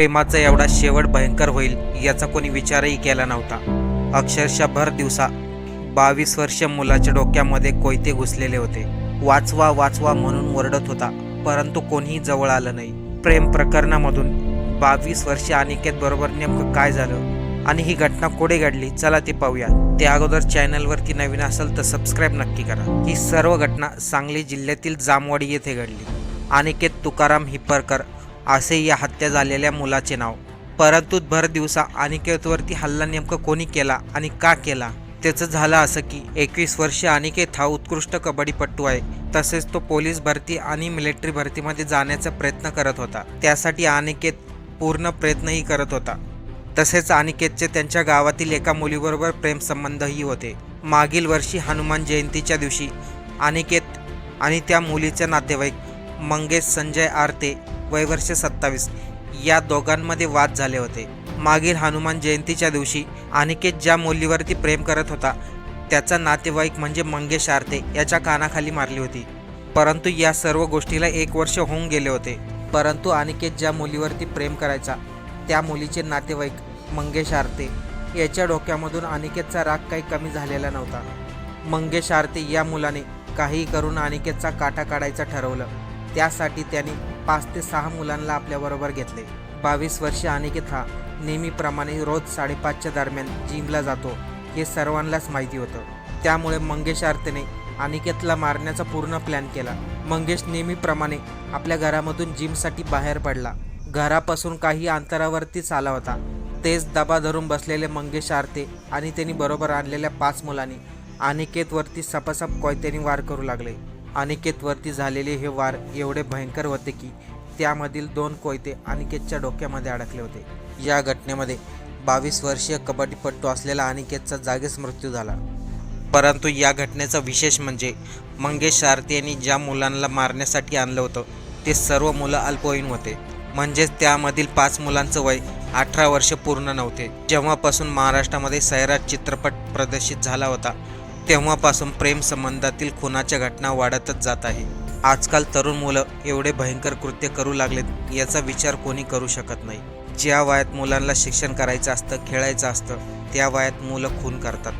प्रेमाचा एवढा शेवट भयंकर होईल याचा कोणी विचारही केला नव्हता. अक्षरशः भर दिवसा बावीस वर्ष मुलाच्या डोक्यामध्ये कोयते घुसलेले होते. वाचवा वाचवा म्हणून ओरडत होता परंतु कोणीही जवळ आलं नाही. प्रेम प्रकरणामधून बावीस वर्ष अनिकेत बरोबर नेमकं काय झालं आणि ही घटना कुठे घडली चला ते पाहूया ते अगोदर चॅनलवरती नवीन असेल तर सबस्क्राईब नक्की करा. ही सर्व घटना सांगली जिल्ह्यातील जामवाडी येथे घडली. अनिकेत तुकाराम हिप्परकर असे या हत्या झालेल्या मुलाचे नाव. परंतु भर दिवसा अनिकेतवरती हल्ला नेमकं कोणी केला आणि का केला? त्याचं झालं असं की एकवीस वर्ष अनिकेत हा उत्कृष्ट कबड्डीपट्टू आहे. तसेच तो पोलीस भरती आणि मिलिटरी भरतीमध्ये जाण्याचा प्रयत्न करत होता. त्यासाठी अनिकेत पूर्ण प्रयत्नही करत होता. तसेच अनिकेतचे त्यांच्या गावातील एका मुलीबरोबर प्रेमसंबंधही होते. मागील वर्षी हनुमान जयंतीच्या दिवशी अनिकेत आणि त्या मुलीचे नातेवाईक मंगेश संजय आरते वयवर्ष सत्तावीस या दोघांमध्ये वाद झाले होते. मागील हनुमान जयंतीच्या दिवशी अनिकेत ज्या मुलीवरती प्रेम करत होता त्याचा नातेवाईक म्हणजे मंगेश आरते याच्या कानाखाली मारली होती. परंतु या सर्व गोष्टीला एक वर्ष होऊन गेले होते. परंतु अनिकेत ज्या मुलीवरती प्रेम करायचा त्या मुलीचे नातेवाईक मंगेश आरते याच्या डोक्यामधून अनिकेतचा राग काही कमी झालेला नव्हता. मंगेश आरते या मुलाने काही करून अनिकेतचा काटा काढायचं ठरवलं. त्यासाठी त्याने पाच ते सहा मुलांना आपल्याबरोबर घेतले. बावीस वर्षे अनिकेत हा नेहमीप्रमाणे रोज साडेपाचच्या दरम्यान जिमला जातो हे सर्वांनाच माहिती होतं. त्यामुळे मंगेश आरतेने अनिकेतला मारण्याचा पूर्ण प्लॅन केला. मंगेश नेहमीप्रमाणे आपल्या घरामधून जिमसाठी बाहेर पडला. घरापासून काही अंतरावरतीच आला होता. तेच दबा धरून बसलेले मंगेश आरते आणि त्यांनी बरोबर आणलेल्या पाच मुलांनी अनिकेतवरती सपासप कोयत्याने वार करू लागले. अनिकेतवरती झालेले हे वार एवढे भयंकर होते की त्यामधील दोन कोयते अनिकेतच्या डोक्यामध्ये अडकले होते. या घटनेमध्ये बावीस वर्षीय कबड्डीपट्टू असलेला अनिकेतचा जागीच मृत्यू झाला. परंतु या घटनेचा विशेष म्हणजे मंगेश आरती यांनी ज्या मुलांना मारण्यासाठी आणलं होतं ते सर्व मुलं अल्पवयीन होते. म्हणजेच त्यामधील पाच मुलांचं वय अठरा वर्ष पूर्ण नव्हते. जेव्हापासून महाराष्ट्रामध्ये सैराट चित्रपट प्रदर्शित झाला होता तेव्हापासून प्रेम संबंधातील खुनाच्या घटना वाढतच जात आहे. आजकाल तरुण मुलं एवढे भयंकर कृत्य करू लागलेत याचा विचार कोणी करू शकत नाही. ज्या वयात मुलांना शिक्षण करायचं असतं खेळायचं असतं त्या वयात मुलं खून करतात.